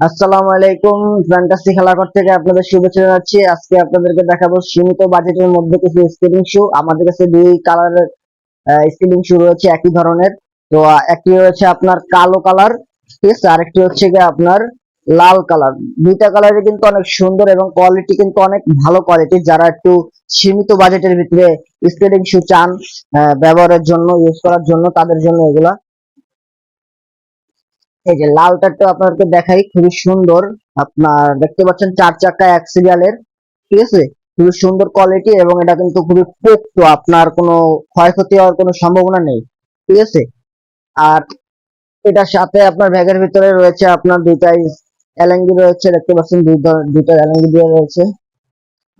আসসালামু আলাইকুম ফ্যান্টাসি খেলাঘর থেকে আপনাদের শুভেচ্ছা জানাচ্ছি। আজকে আপনাদেরকে দেখাবো সীমিত বাজেটের মধ্যে কিছু স্কেটিং শু আমাদের কাছে দুই স্কেটিং শু রয়েছে, একই ধরনের। তো একটি রয়েছে আপনার কালো কালার ঠিক আছে আরেকটি হচ্ছে গিয়ে আপনার লাল কালার দুইটা কালারই কিন্তু অনেক সুন্দর এবং কোয়ালিটি কিন্তু অনেক ভালো কোয়ালিটি যারা একটু সীমিত বাজেটের ভিতরে স্কেটিং শু চান ব্যবহারের জন্য ইউজ করার জন্য, তাদের জন্য এগুলা এই যে লালটা তো আপনাদেরকে দেখাই, খুবই সুন্দর। আপনার দেখতে পাচ্ছেন চার চাকা এক সিরিয়ালের ঠিক আছে? খুবই সুন্দর কোয়ালিটি এবং এটা কিন্তু খুবই পোক্ত আপনার কোনো ক্ষয়ক্ষতি হওয়ার কোনো সম্ভাবনা নেই, ঠিক আছে? আর এটার সাথে আপনার ব্যাগের ভিতরে রয়েছে আপনার দুইটাই এলএনজি রয়েছে, দেখতে পাচ্ছেন দুইটা এলএনজি দিয়ে রয়েছে।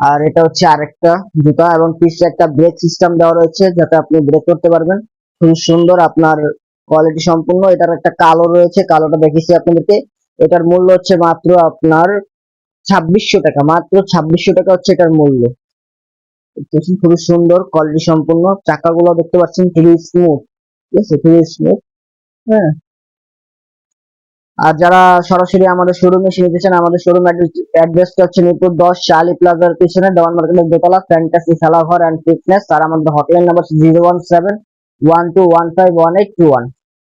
আর এটা হচ্ছে আরেকটা জুতা এবং পিছনে একটা ব্রেক সিস্টেম দেওয়া রয়েছে, যাতে আপনি ব্রেক করতে পারবেন। খুবই সুন্দর আপনার কোয়ালিটি সম্পূর্ণ, এটার একটা কালো রয়েছে কালোটা দেখেছি আপনাদেরকে। এটার মূল্য হচ্ছে মাত্র আপনার ছাব্বিশশো টাকা, মাত্র ছাব্বিশশো টাকা হচ্ছে এটার মূল্য। খুবই সুন্দর কোয়ালিটি সম্পূর্ণ। চাকাগুলো দেখতে পাচ্ছেন, খুবই স্মুথ ঠিক আছে, খুবই স্মুথ হ্যাঁ। আর যারা সরাসরি আমাদের শোরুমে এসে নিতে চান, আমাদের শোরুম অ্যাড্রেসটা হচ্ছে মিরপুর দশ শালি প্লাজার পিছনে, দেওয়ান মার্কেটের দোতলা ফ্যান্টাসি খেলাঘর অ্যান্ড ফিটনেস আর আমাদের hotline number zero one seven one two one five one eight two one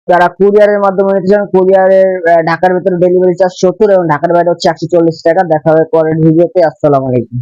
যারা কুরিয়ারের মাধ্যমে নিতে চান কুরিয়ারের ঢাকার ভিতরে ডেলিভারি চার্জ সত্তর এবং ঢাকার বাইরে হচ্ছে একশো চল্লিশ টাকা। দেখা হবে পরের ভিডিওতে আসসালামু আলাইকুম।